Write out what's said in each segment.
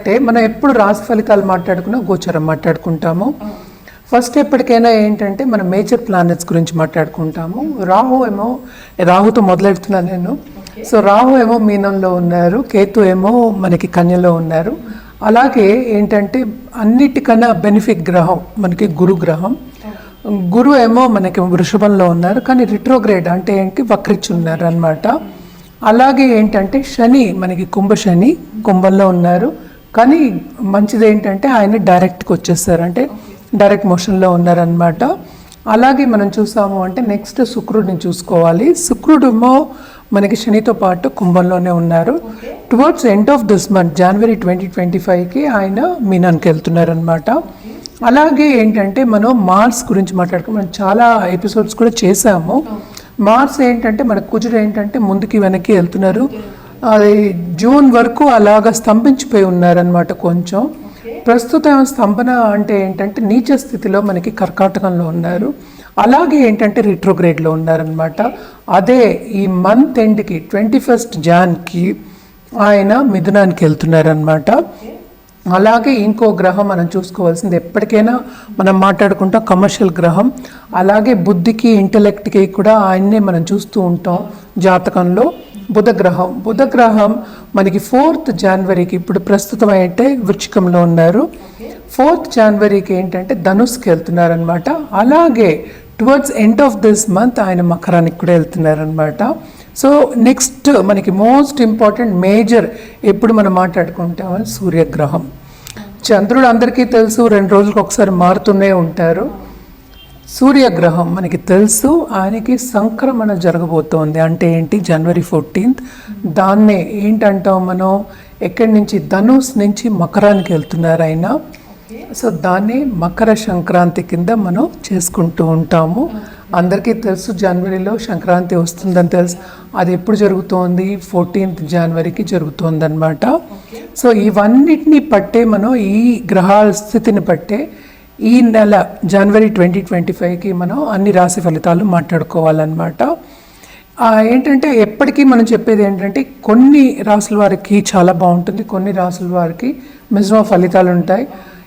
అంటే మనం ఎప్పుడు రాశి ఫలితాలు మాట్లాడుకున్నా గోచరం మాట్లాడుకుంటాము. ఫస్ట్ ఎప్పటికైనా ఏంటంటే మనం మేజర్ ప్లానెట్స్ గురించి మాట్లాడుకుంటాము. రాహు ఏమో రాహుతో మొదలెడుతున్నాను నేను. సో రాహు ఏమో మీనంలో ఉన్నారు కేతు ఏమో మనకి కన్యలో ఉన్నారు. అలాగే ఏంటంటే అన్నిటికన్నా బెనిఫిట్ గ్రహం మనకి గురు గ్రహం. గురు ఏమో మనకి వృషభంలో ఉన్నారు కానీ రిట్రోగ్రేడ్ అంటే ఏంటి? వక్రించి ఉన్నారు అనమాట అలాగే ఏంటంటే శని మనకి కుంభ శని కుంభంలో ఉన్నారు. కానీ మంచిది ఏంటంటే ఆయన డైరెక్ట్కి వచ్చేస్తారు అంటే డైరెక్ట్ మోషన్లో ఉన్నారనమాట అలాగే మనం చూసాము అంటే నెక్స్ట్ శుక్రుడిని చూసుకోవాలి. శుక్రుడేమో మనకి శనితో పాటు కుంభంలోనే ఉన్నారు. Towards end of this month January twenty twenty ఫైవ్కి ఆయన మీనానికి వెళ్తున్నారనమాట అలాగే ఏంటంటే మనం మార్స్ గురించి మాట్లాడుకో మనం చాలా ఎపిసోడ్స్ కూడా చేసాము. మార్స్ ఏంటంటే మన కుజుడు ఏంటంటే ముందుకి వెనక్కి వెళ్తున్నారు. అది జూన్ వరకు అలాగా స్తంభించిపోయి ఉన్నారనమాట కొంచెం. ప్రస్తుతం స్తంభన అంటే ఏంటంటే నీచ స్థితిలో మనకి కర్కాటకంలో ఉన్నారు. అలాగే ఏంటంటే రిట్రోగ్రేడ్లో ఉన్నారనమాట అదే ఈ మంత్ ఎండ్కి ట్వంటీ ఫస్ట్ జాన్కి ఆయన మిథునానికి వెళ్తున్నారనమాట అలాగే ఇంకో గ్రహం మనం చూసుకోవాల్సింది ఎప్పటికైనా మనం మాట్లాడుకుంటాం కమర్షియల్ గ్రహం. అలాగే బుద్ధికి ఇంటలెక్ట్కి కూడా ఆయన్నే మనం చూస్తూ ఉంటాం జాతకంలో. బుధగ్రహం. బుధగ్రహం బుధ గ్రహం మనకి ఫోర్త్ జనవరికి ఇప్పుడు ప్రస్తుతం అయితే వృచ్చికంలో ఉన్నారు. ఫోర్త్ జనవరికి ఏంటంటే ధనుస్కి వెళ్తున్నారనమాట అలాగే towards end of this month ఆయన మకరానికి కూడా వెళ్తున్నారనమాట సో నెక్స్ట్ మనకి మోస్ట్ ఇంపార్టెంట్ మేజర్ ఎప్పుడు మనం మాట్లాడుకుంటామని సూర్యగ్రహం. చంద్రుడు అందరికీ తెలుసు రెండు రోజులకు ఒకసారి మారుతూనే ఉంటారు. సూర్యగ్రహం మనకి తెలుసు ఆయనకి సంక్రమణ జరగబోతోంది. అంటే ఏంటి? January fourteenth. దాన్నే ఏంటంటాం మనం? ఎక్కడి నుంచి? ధనుస్ నుంచి మకరానికి వెళ్తున్నారు ఆయన. సో దాన్ని మకర సంక్రాంతి కింద మనం చేసుకుంటూ ఉంటాము. అందరికీ తెలుసు జనవరిలో సంక్రాంతి వస్తుందని తెలుసు. అది ఎప్పుడు జరుగుతోంది? ఫోర్టీన్త్ జనవరికి జరుగుతోంది అనమాట సో ఇవన్నిటిని పట్టే మనం ఈ గ్రహాల స్థితిని పట్టే ఈ నెల జనవరి ట్వంటీ ట్వంటీ ఫైవ్కి మనం అన్ని రాశి ఫలితాలు మాట్లాడుకోవాలన్నమాట. ఏంటంటే ఎప్పటికీ మనం చెప్పేది ఏంటంటే కొన్ని రాసుల వారికి చాలా బాగుంటుంది కొన్ని రాసుల వారికి మిశ్రమ ఫలితాలు ఉంటాయి.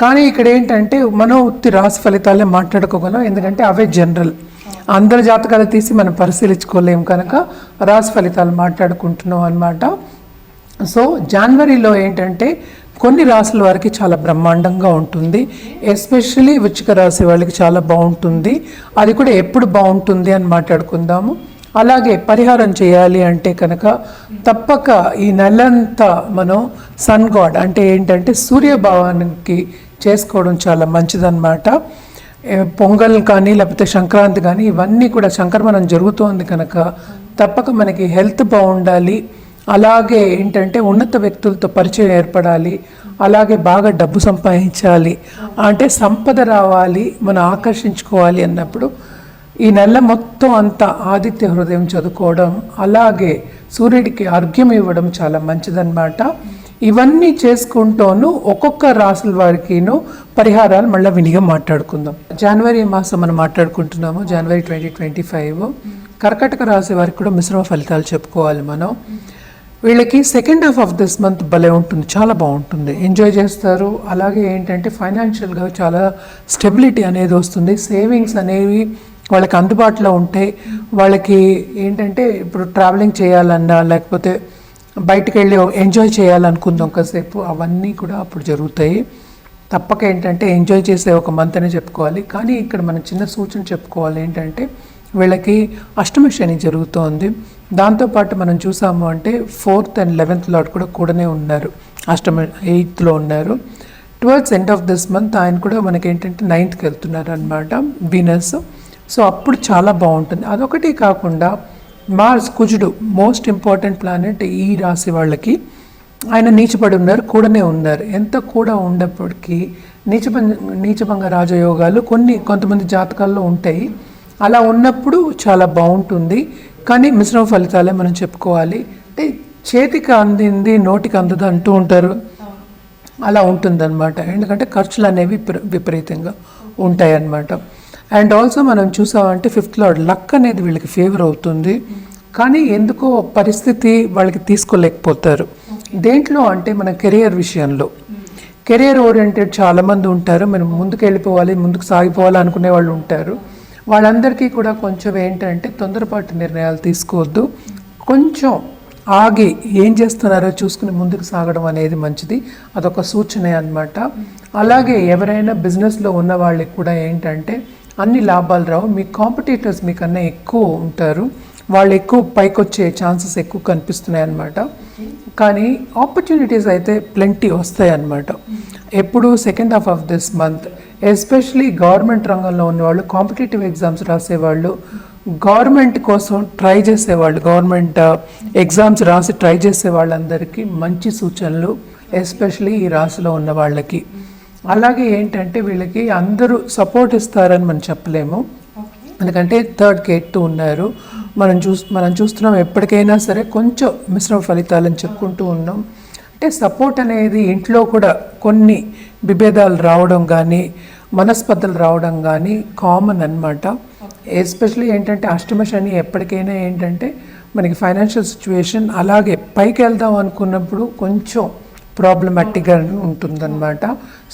కానీ ఇక్కడ ఏంటంటే మనం ఉత్తి రాశి ఫలితాలే మాట్లాడుకోగలం ఎందుకంటే అవే జనరల్. అందరి జాతకాలు తీసి మనం పరిశీలించుకోలేము కనుక రాశి ఫలితాలు మాట్లాడుకుంటున్నాం అనమాట సో జనవరిలో ఏంటంటే కొన్ని రాసుల వారికి చాలా బ్రహ్మాండంగా ఉంటుంది. ఎస్పెషలీ వృచ్చిక రాశి వాళ్ళకి చాలా బాగుంటుంది. అది కూడా ఎప్పుడు బాగుంటుంది అని మాట్లాడుకుందాము. అలాగే పరిహారం చేయాలి అంటే కనుక తప్పక ఈ నెలంతా మనం సన్ గాడ్ అంటే ఏంటంటే సూర్యభావానికి చేసుకోవడం చాలా మంచిదన్నమాట. పొంగల్ కానీ లేకపోతే సంక్రాంతి కానీ ఇవన్నీ కూడా సంక్రమణం జరుగుతోంది కనుక తప్పక మనకి హెల్త్ బాగుండాలి. అలాగే ఏంటంటే ఉన్నత వ్యక్తులతో పరిచయం ఏర్పడాలి. అలాగే బాగా డబ్బు సంపాదించాలి. అంటే సంపద రావాలి మనం ఆకర్షించుకోవాలి అన్నప్పుడు ఈ నెల మొత్తం అంతా ఆదిత్య హృదయం చదువుకోవడం అలాగే సూర్యుడికి అర్ఘ్యం ఇవ్వడం చాలా మంచిదన్నమాట. ఇవన్నీ చేసుకుంటూను ఒక్కొక్క రాసుల వారికిను పరిహారాలు మళ్ళీ వినిగా మాట్లాడుకుందాం. జనవరి మాసం మనం మాట్లాడుకుంటున్నాము. January twenty twenty five. కర్కటక రాశి వారికి కూడా మిశ్రమ ఫలితాలు చెప్పుకోవాలి మనం. వీళ్ళకి second half of this month భలే ఉంటుంది. చాలా బాగుంటుంది. ఎంజాయ్ చేస్తారు. అలాగే ఏంటంటే ఫైనాన్షియల్గా చాలా స్టెబిలిటీ అనేది వస్తుంది. సేవింగ్స్ అనేవి వాళ్ళకి అందుబాటులో ఉంటాయి వాళ్ళకి ఏంటంటే ఇప్పుడు ట్రావెలింగ్ చేయాలన్నా లేకపోతే బయటకు వెళ్ళి ఎంజాయ్ చేయాలనుకుందాం కాసేపు. అవన్నీ కూడా అప్పుడు జరుగుతాయి. తప్పక ఏంటంటే ఎంజాయ్ చేసే ఒక మంత్ అనే చెప్పుకోవాలి. కానీ ఇక్కడ మనం చిన్న సూచన చెప్పుకోవాలి ఏంటంటే వీళ్ళకి అష్టమ శని జరుగుతోంది. దాంతోపాటు మనం చూసాము అంటే ఫోర్త్ అండ్ లెవెన్త్ లాట్ కూడా కూడానే ఉన్నారు. అష్టమ ఎయిత్లో ఉన్నారు. Towards end of this month ఆయన కూడా మనకి ఏంటంటే నైన్త్కి వెళ్తున్నారు అనమాట వీనస్. సో అప్పుడు చాలా బాగుంటుంది. అదొకటి కాకుండా మార్స్ కుజుడు మోస్ట్ ఇంపార్టెంట్ ప్లానెట్ ఈ రాశి వాళ్ళకి. ఆయన నీచపడి ఉన్నారు కూడానే ఉన్నారు. ఎంత కూడా ఉన్నప్పటికీ నీచభంగ నీచభంగ రాజయోగాలు కొన్ని కొంతమంది జాతకాల్లో ఉంటాయి. అలా ఉన్నప్పుడు చాలా బాగుంటుంది. కానీ మిశ్రమ ఫలితాలే మనం చెప్పుకోవాలి. అంటే చేతికి అందింది నోటికి అందదు అంటూ ఉంటారు. అలా ఉంటుందన్నమాట. ఎందుకంటే ఖర్చులు అనేవి విపరీతంగా ఉంటాయన్నమాట. అండ్ ఆల్సో మనం చూసామంటే ఫిఫ్త్ లార్డ్ లక్ అనేది వీళ్ళకి ఫేవర్ అవుతుంది. కానీ ఎందుకో పరిస్థితి వాళ్ళకి తీసుకోలేకపోతారు. దేంట్లో అంటే మన కెరియర్ విషయంలో. కెరియర్ ఓరియంటెడ్ చాలామంది ఉంటారు. మనం ముందుకు వెళ్ళిపోవాలి ముందుకు సాగిపోవాలి అనుకునే వాళ్ళు ఉంటారు. వాళ్ళందరికీ కూడా కొంచెం ఏంటంటే తొందరపాటు నిర్ణయాలు తీసుకోవద్దు. కొంచెం ఆగి ఏం చేస్తున్నారో చూసుకుని ముందుకు సాగడం అనేది మంచిది. అదొక సూచనే అన్నమాట. అలాగే ఎవరైనా బిజినెస్లో ఉన్న వాళ్ళకి కూడా ఏంటంటే అన్ని లాభాలు రావు. మీ కాంపిటీటర్స్ మీకన్నా ఎక్కువ ఉంటారు. వాళ్ళు ఎక్కువ పైకి వచ్చే ఛాన్సెస్ ఎక్కువ కనిపిస్తున్నాయి అన్నమాట కానీ ఆపర్చునిటీస్ అయితే ప్లెంటీ వస్తాయి అన్నమాట ఎప్పుడు second half of this month especially government రంగంలో ఉన్నవాళ్ళు కాంపిటేటివ్ ఎగ్జామ్స్ రాసేవాళ్ళు గవర్నమెంట్ కోసం ట్రై చేసేవాళ్ళు గవర్నమెంట్ ఎగ్జామ్స్ uh, రాసి ట్రై చేసే వాళ్ళందరికీ మంచి సూచనలు ఎస్పెషలీ ఈ రాశిలో ఉన్న వాళ్ళకి. అలాగే ఏంటంటే వీళ్ళకి అందరూ సపోర్ట్ ఇస్తారని మనం చెప్పలేము. ఎందుకంటే థర్డ్ గేట్ ఉన్నారు. మనం చూస్ మనం చూస్తున్నాం ఎప్పటికైనా సరే కొంచెం మిశ్రమ ఫలితాలని చెప్పుకుంటూ ఉన్నాం. అంటే సపోర్ట్ అనేది ఇంట్లో కూడా కొన్ని విభేదాలు రావడం కానీ మనస్పర్ధలు రావడం కానీ కామన్ అన్నమాట. ఎస్పెషలీ ఏంటంటే అష్టమ శని ఎప్పటికైనా ఏంటంటే మనకి ఫైనాన్షియల్ సిచ్యువేషన్ అలాగే పైకి వెళ్దాం అనుకున్నప్పుడు కొంచెం ప్రాబ్లమాటిక్గా ఉంటుందన్నమాట.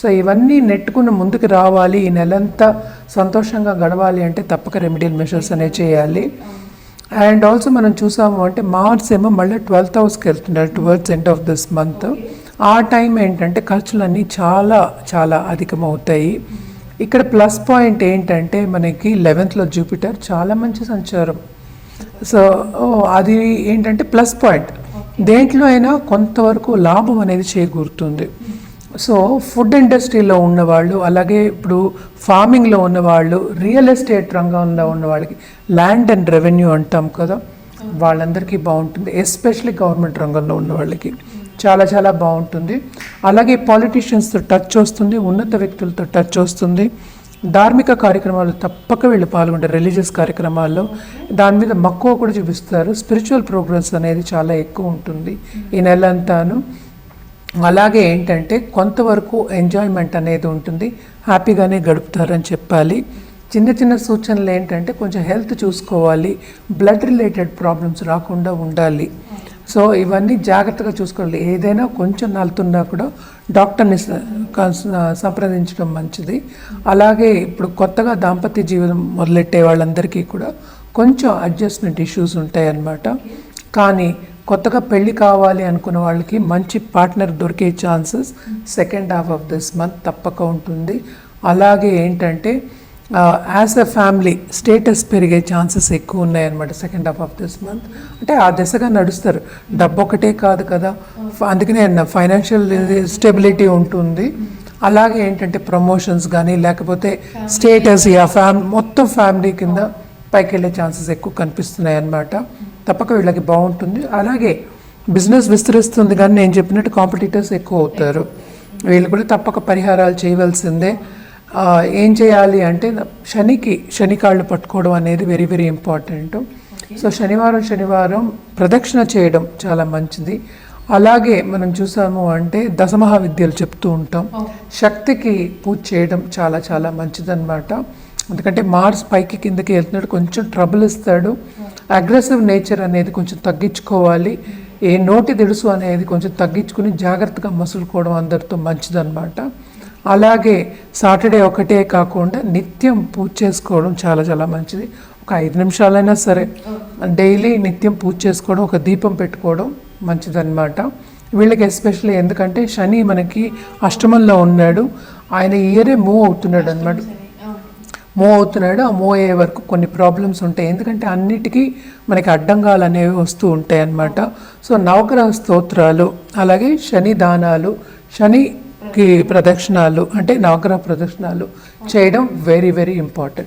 సో ఇవన్నీ నెట్టుకుని ముందుకు రావాలి. ఈ నెలంతా సంతోషంగా గడవాలి అంటే తప్పక రెమెడియల్ మెషర్స్ అనేవి చేయాలి. అండ్ ఆల్సో మనం చూసాము అంటే మార్చ్ ఏమో మళ్ళీ ట్వెల్త్ హౌస్కి వెళ్తున్నారు towards end of this month ఆ టైం ఏంటంటే ఖర్చులన్నీ చాలా చాలా అధికమవుతాయి. ఇక్కడ ప్లస్ పాయింట్ ఏంటంటే మనకి లెవెన్త్లో జూపిటర్ చాలా మంచి సంచారం. సో oh, అది ఏంటంటే ప్లస్ పాయింట్ దేంట్లో అయినా కొంతవరకు లాభం అనేది చేకూరుతుంది. సో ఫుడ్ ఇండస్ట్రీలో ఉన్నవాళ్ళు అలాగే ఇప్పుడు ఫార్మింగ్లో ఉన్నవాళ్ళు రియల్ ఎస్టేట్ రంగంలో ఉన్న వాళ్ళకి ల్యాండ్ అండ్ రెవెన్యూ అంటాం కదా వాళ్ళందరికీ బాగుంటుంది. ఎస్పెషల్లీ గవర్నమెంట్ రంగంలో ఉన్న వాళ్ళకి చాలా చాలా బాగుంటుంది. అలాగే పాలిటీషియన్స్తో టచ్ వస్తుంది ఉన్నత వ్యక్తులతో టచ్ వస్తుంది. ధార్మిక కార్యక్రమాలు తప్పక వీళ్ళు పాల్గొంటారు రిలీజియస్ కార్యక్రమాల్లో. దాని మీద మక్కువ కూడా చూపిస్తారు. స్పిరిచువల్ ప్రోగ్రెస్ అనేది చాలా ఎక్కువ ఉంటుంది ఈ నెల అంతాను అలాగే ఏంటంటే కొంతవరకు ఎంజాయ్మెంట్ అనేది ఉంటుంది. హ్యాపీగానే గడుపుతారని చెప్పాలి. చిన్న చిన్న సూచనలు ఏంటంటే కొంచెం హెల్త్ చూసుకోవాలి. బ్లడ్ రిలేటెడ్ ప్రాబ్లమ్స్ రాకుండా ఉండాలి. సో ఇవన్నీ జాగ్రత్తగా చూసుకోవాలి. ఏదైనా కొంచెం నలుతున్నా కూడా డాక్టర్ని సంప్రదించడం మంచిది. అలాగే ఇప్పుడు కొత్తగా దాంపత్య జీవనం మొదలెట్టే వాళ్ళందరికీ కూడా కొంచెం అడ్జస్ట్మెంట్ ఇష్యూస్ ఉంటాయి అన్నమాట కానీ కొత్తగా పెళ్ళి కావాలి అనుకున్న వాళ్ళకి మంచి పార్ట్నర్ దొరికే chances second half of this month తప్పక ఉంటుంది. అలాగే ఏంటంటే యాజ్ అ ఫ్యామిలీ స్టేటస్ పెరిగే ఛాన్సెస్ ఎక్కువ ఉన్నాయన్నమాట second half of this month అంటే ఆ దిశగా నడుస్తారు. డబ్బు ఒకటే కాదు కదా. అందుకనే ఫైనాన్షియల్ స్టెబిలిటీ ఉంటుంది. అలాగే ఏంటంటే ప్రమోషన్స్ కానీ లేకపోతే స్టేటస్ ఆ ఫ్యామ్ మొత్తం ఫ్యామిలీ కింద పైకి వెళ్ళే ఛాన్సెస్ ఎక్కువ కనిపిస్తున్నాయి అన్నమాట తప్పక వీళ్ళకి బాగుంటుంది. అలాగే బిజినెస్ విస్తరిస్తుంది కానీ నేను చెప్పినట్టు కాంపిటీటర్స్ ఎక్కువ అవుతారు. వీళ్ళు కూడా తప్పక పరిహారాలు చేయవలసిందే. ఏం చేయాలి అంటే శనికి శని కాళ్ళు పట్టుకోవడం అనేది వెరీ వెరీ ఇంపార్టెంట్ సో శనివారం శనివారం ప్రదక్షిణ చేయడం చాలా మంచిది. అలాగే మనం చూసాము అంటే దశమహా విద్యలు చెప్తూ ఉంటాం. శక్తికి పూజ చేయడం చాలా చాలా మంచిదన్నమాట. ఎందుకంటే మార్స్ పైకి కిందకి వెళ్తున్నాడు కొంచెం ట్రబుల్ ఇస్తాడు. అగ్రెసివ్ నేచర్ అనేది కొంచెం తగ్గించుకోవాలి. ఏ నోటి దిడుసు అనేది కొంచెం తగ్గించుకుని జాగ్రత్తగా మసులుకోవడం అందరితో మంచిదన్నమాట. అలాగే సాటర్డే ఒకటే కాకుండా నిత్యం పూజ చేసుకోవడం చాలా చాలా మంచిది. ఒక ఐదు నిమిషాలైనా సరే. డైలీ నిత్యం పూజ చేసుకోవడం ఒక దీపం పెట్టుకోవడం మంచిదన్నమాట. వీళ్ళకి ఎస్పెషల్లీ ఎందుకంటే శని మనకి అష్టమంలో ఉన్నాడు. ఆయన ఇయరే మూవ్ అవుతున్నాడు అనమాట మూవ్ అవుతున్నాడు. ఆ మూవ్ అయ్యే వరకు కొన్ని ప్రాబ్లమ్స్ ఉంటాయి. ఎందుకంటే అన్నిటికీ మనకి అడ్డంగాలు అనేవి వస్తూ ఉంటాయి అన్నమాట సో నవగ్రహ స్తోత్రాలు అలాగే శని దానాలు శనికి ప్రదక్షిణాలు అంటే నవగ్రహ ప్రదక్షిణాలు చేయడం వెరీ వెరీ ఇంపార్టెంట్